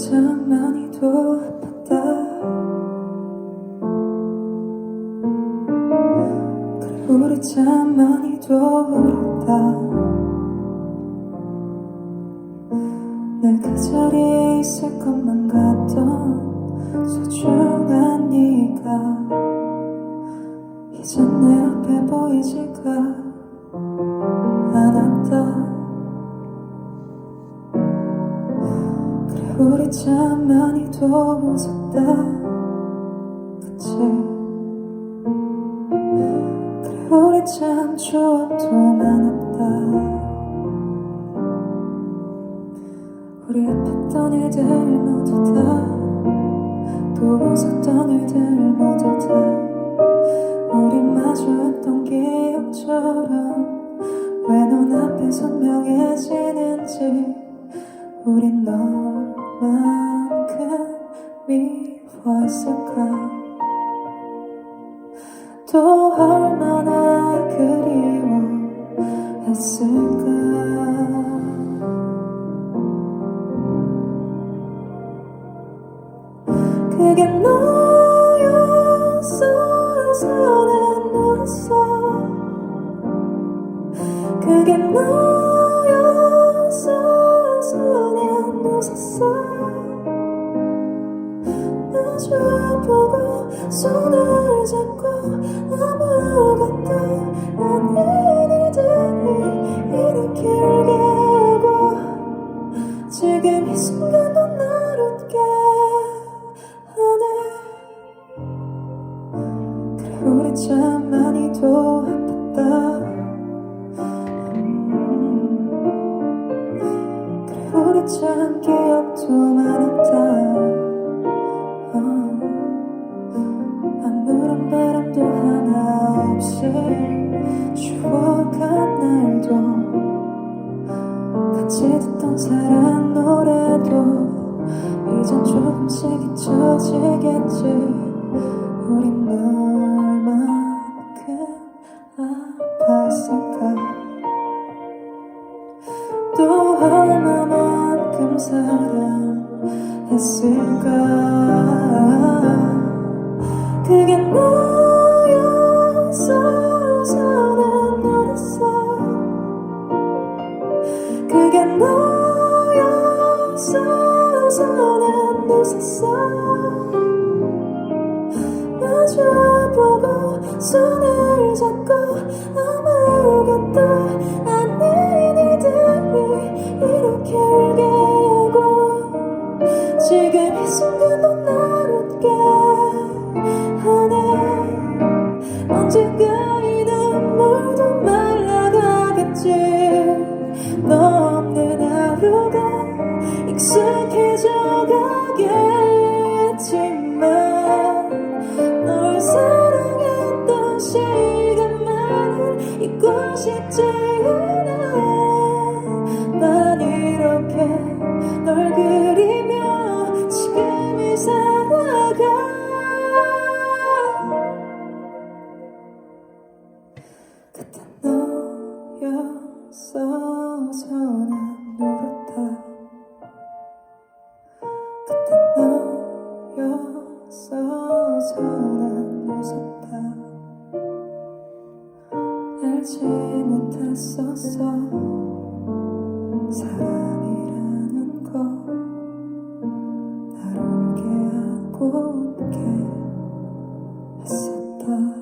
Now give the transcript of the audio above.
참 많이도 아팠다. 그래 우리 참 많이도 울었다. 늘 그 자리에 있을 것만 같던 소중한 네가 이제 내 앞에 보이지가 우리 참 많이도 웃었다. 그치? 그래 우리 참 추억도 많았다. 우리 아팠던 일들 모두 다또 웃었던 일들 모두 다 우리 마주 미워했을까? 또 얼마나 그리워했을까 기억도 많았다 어. 아무런 바람도 하나 없이 추억한 날도 같이 듣던 사랑 노래도 이젠 조금씩 잊혀지겠지 우린 얼만큼 사랑했을까? 그게 너였어 난 울었어 그게 너였어 난 웃었어 마주보고 손을 잡고 아무 익숙해져가겠지만 널 사랑했던 시간만은 잊고 싶지 않아 난 이렇게 널 그리며 지금을 살아가. 그때 너였어서 사랑이라는 거 나를 울게 하고 웃게 했었다.